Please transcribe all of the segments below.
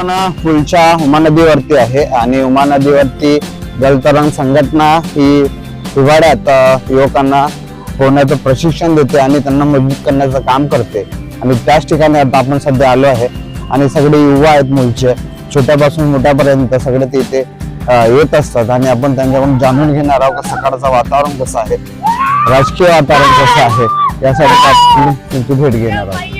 आपण पुलच्या उमा नदीवरती आहे आणि उमा नदीवरती जलतरण संघटना ही हिवाळ्यात युवकांना पोहण्याचं प्रशिक्षण देते आणि त्यांना मजबूत करण्याचं काम करते. आणि त्याच ठिकाणी आता आपण सध्या आलो आहे आणि सगळे युवा आहेत मुलचे. छोट्यापासून मोठ्यापर्यंत सगळे ते इथे येत असतात आणि आपण त्यांच्याकडून जाणून घेणार आहोत सकाळचं वातावरण कसं आहे राजकीय वातावरण कसं आहे यासाठी आपण भेट घेणार आहोत.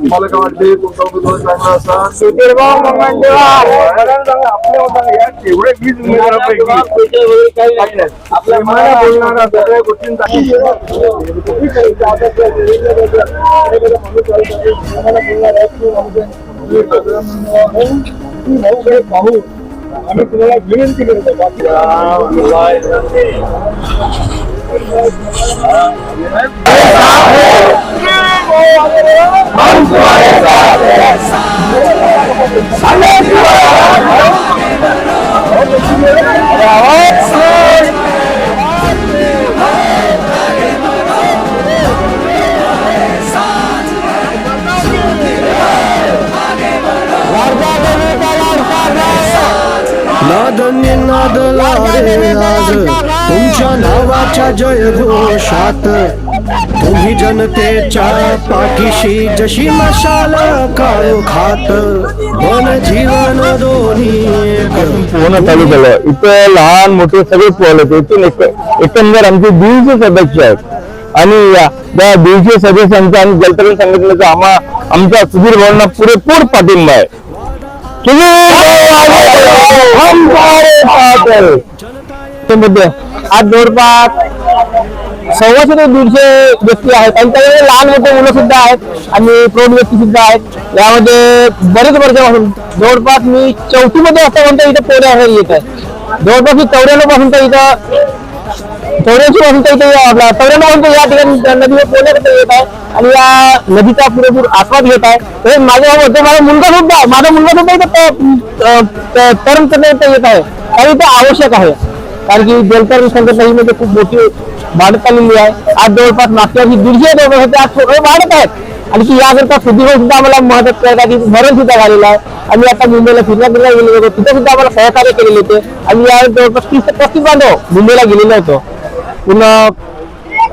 तुम्हाला काय वाटते? कोणता उमेदवार चांगला असा? सुधीरभाऊ आपल्या उमेदवारापैकी मनाला बोलणारा सगळ्या गोष्टींसाठी. पाहू आम्ही तुम्हाला विनंती करतो बाकी नादन्य नादला रे आज तुमच्या नावाच्या जय घोषात तुम्ही जनतेच्या पाठीशी जशी मशाल काळो खात मन जीवन दोन्ही एक पूर्ण चालू केलं इथं लहान मोठे सगळे पोहले होते इथून एकंदर आमचे दीडशे सदस्य आहेत आणि या दीडशे सदस्यांचं आणि जलतरण संघटनेचा आम्हा आमच्या सुधीर भावना पुरेपूर पाठिंबा आहे आज जवळपास सव्वाशे ते दीडशे व्यक्ती आहेत. आणि त्यामध्ये लहान मोठे मुलं सुद्धा आहेत आणि प्रौढ व्यक्ती सुद्धा आहेत. यामध्ये बरेच वर्षापासून जवळपास मी चौथी मध्ये असतापर्यंत इथे पोहण्यासाठी येत आहे जवळपास मी चौऱ्याण्णवपासून तर इथं चौऱ्याऐंशी पासून तर इथे आपला चौऱ्याण्णव तर या ठिकाणी नदीवर पोहण्याकरता येत आहे आणि या नदीचा पुरेपूर आस्वाद घेत आहे. हे माझ्या होते माझा मुलगा सुद्धा माझा मुलगा सुद्धा इथं तरण करण्याकरता येत आहे. आणि इथं आवश्यक आहे. कारण की जलतरण संघटना ही मध्ये खूप मोठी वाढत आलेली आहे. आज जवळपास मागच्या ही दीडशे जवळपास होते आज थोडे वाढत आहेत आणि की याकरता सुधीर सुद्धा आम्हाला मदत करतात की भरण सुद्धा झालेला आहे. आम्ही आता मुंबईला फिरण्यात गेलेलो होतो तिथे सुद्धा आम्हाला सहकार्य केलेले होते. आणि या जवळपास तीस ते पस्तीस बांधव मुंबईला गेलेलो होतो. पुन्हा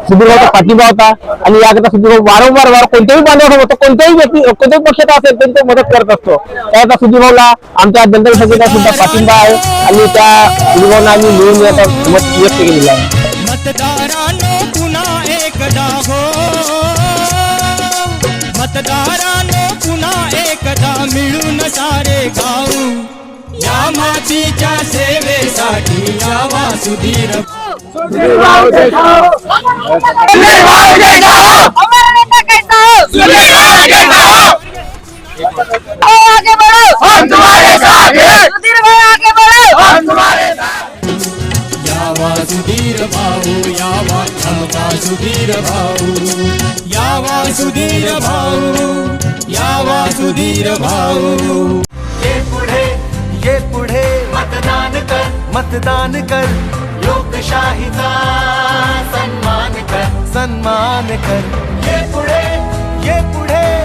सुधीरभाऊचा पाठिंबा होता आणि याकरता सुधीरभाऊ वारंवार वार कोणत्याही बांधव होतो कोणत्याही व्यक्ती कोणत्याही पक्षाचा असेल तरी तो मदत करत असतो. त्याकरता सुधीरभाऊला आमच्या जनता संघटनेचा सुद्धा पाठिंबा आहे आणि त्या सुधीरभाऊना आम्ही मिळून याचा मत व्यक्त केलेला आहे. मतदारांनो पुन्हा एकदा हो. मतदारांनो पुन्हा एकदा मिळून सारे गाऊ. या मातीच्या सेवेसाठी या वासुधीर बढ़ो हम तुम्हारे साथ हैं सुधीर भाई भाऊ यावा आमचा सुधीर भाऊ यावा सुधीर भाऊ यावा सुधीर भाऊ ये पुढे ये पुढे, मतदान कर मतदान कर। लोकशाहीचा सन्मान कर. सन्मान कर. ये पुढे ये पुढे.